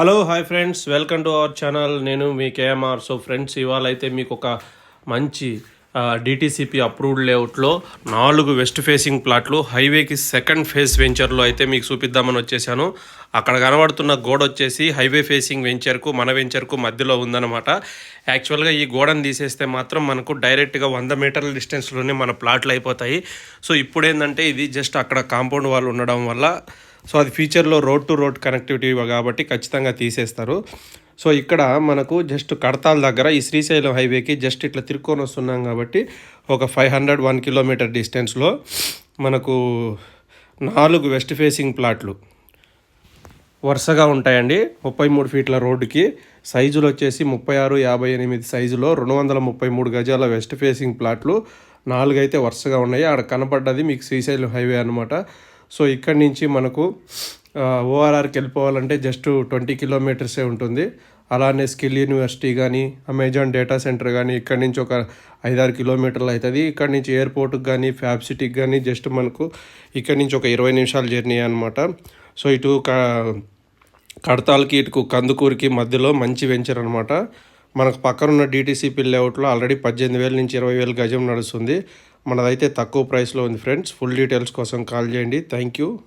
Hello hi friends welcome to our channel నేను మీ KMR. So friends ఇవాళ అయితే మీకు ఒక మంచి డిటీసీపీ అప్రూవ్డ్ లేఅవుట్లో నాలుగు వెస్ట్ ఫేసింగ్ ప్లాట్లు హైవేకి సెకండ్ ఫేస్ వెంచర్లో అయితే మీకు చూపిద్దామని వచ్చేసాను. అక్కడ కనబడుతున్న గోడ వచ్చేసి హైవే ఫేసింగ్ వెంచర్కు మన వెంచర్కు మధ్యలో ఉందన్నమాట. యాక్చువల్గా ఈ గోడను తీసేస్తే మాత్రం మనకు డైరెక్ట్గా వంద మీటర్ల డిస్టెన్స్లోనే మన ప్లాట్లు అయిపోతాయి. సో ఇప్పుడు ఏంటంటే ఇది జస్ట్ అక్కడ కాంపౌండ్ వాళ్ళు ఉండడం వల్ల సో అది ఫ్యూచర్లో రోడ్ టు రోడ్ కనెక్టివిటీ కాబట్టి ఖచ్చితంగా తీసేస్తారు. సో ఇక్కడ మనకు జస్ట్ కడతాల దగ్గర ఈ శ్రీశైలం హైవేకి జస్ట్ ఇట్లా తిరుక్కొని వస్తున్నాం కాబట్టి ఒక ఫైవ్ హండ్రెడ్ వన్ కిలోమీటర్ డిస్టెన్స్లో మనకు నాలుగు వెస్ట్ ఫేసింగ్ ప్లాట్లు వరుసగా ఉంటాయండి. ముప్పై మూడు ఫీట్ల రోడ్డుకి సైజులు వచ్చేసి ముప్పై ఆరు యాభై ఎనిమిది సైజులో రెండు వందల ముప్పై మూడు గజాల వెస్ట్ ఫేసింగ్ ప్లాట్లు నాలుగు అయితే వరుసగా ఉన్నాయి. ఆడ కనపడ్డది మీకు శ్రీశైలం హైవే అనమాట సో ఇక్కడి నుంచి మనకు ఓఆర్ఆర్కి వెళ్ళిపోవాలంటే జస్ట్ ట్వంటీ కిలోమీటర్సే ఉంటుంది. అలానే స్కిల్ యూనివర్సిటీ కానీ అమెజాన్ డేటా సెంటర్ కానీ ఇక్కడి నుంచి ఒక ఐదారు కిలోమీటర్లు అవుతుంది ఇక్కడి నుంచి ఎయిర్పోర్ట్కి కానీ ఫ్యాబ్ సిటీకి కానీ జస్ట్ మనకు ఇక్కడి నుంచి ఒక ఇరవై నిమిషాల జర్నీ అనమాట సో ఇటు క- కడతాల్కి ఇటుకు కందుకూరికి మధ్యలో మంచి వెంచర్ అనమాట మనకు పక్కన ఉన్న డీటీసీపీ లేఅవుట్లో ఆల్రెడీ పద్దెనిమిది వేల నుంచి ఇరవై వేల గజం నడుస్తుంది. మనదైతే తక్కువ ప్రైస్లో ఉంది ఫ్రెండ్స్. ఫుల్ డీటెయిల్స్ కోసం కాల్ చేయండి. Thank you.